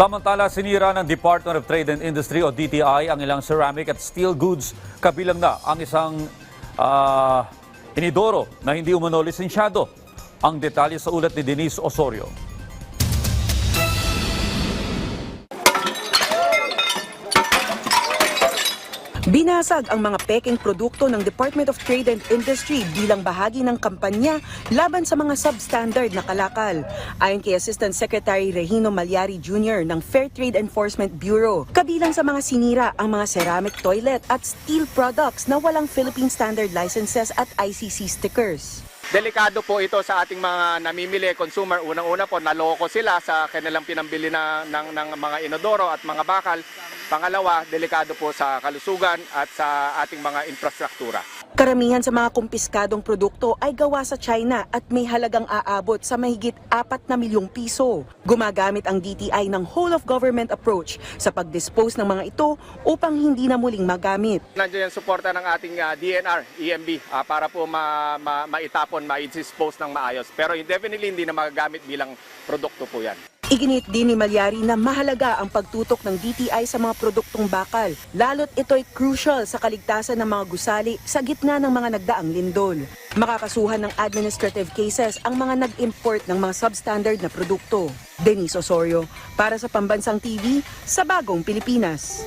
Samantala, sinira ng Department of Trade and Industry o DTI ang ilang ceramic at steel goods kabilang na ang isang ah, inidoro na hindi umano lisensyado. Ang detalye sa ulat ni Denise Osorio. Binasag ang mga peking produkto ng Department of Trade and Industry bilang bahagi ng kampanya laban sa mga substandard na kalakal. Ayon kay Assistant Secretary Regino Malyari Jr. ng Fair Trade Enforcement Bureau, kabilang sa mga sinira ang mga ceramic toilet at steel products na walang Philippine Standard licenses at ICC stickers. Delikado po ito sa ating mga namimili, consumer. Unang-una po, naloko sila sa kanilang pinambili na, ng, ng mga inodoro at mga bakal. Pangalawa, delikado po sa kalusugan at sa ating mga infrastruktura. Karamihan sa mga kumpiskadong produkto ay gawa sa China at may halagang aabot sa mahigit 4 na milyong piso. Gumagamit ang DTI ng whole-of-government approach sa pag-dispose ng mga ito upang hindi na muling magamit. Nandiyan yung suporta ng ating ah, DNR, EMB, ah, para po ma, ma, maitapon, ma-dispose ng maayos. Pero definitely hindi na magagamit bilang produkto po yan. Iginit din ni Malyari na mahalaga ang pagtutok ng DTI sa mga produktong bakal, lalo't ito'y crucial sa kaligtasan ng mga gusali sa gitna ng mga nagdaang lindol. Makakasuhan ng administrative cases ang mga nag-import ng mga substandard na produkto. Denise Osorio, para sa Pambansang TV, sa Bagong Pilipinas.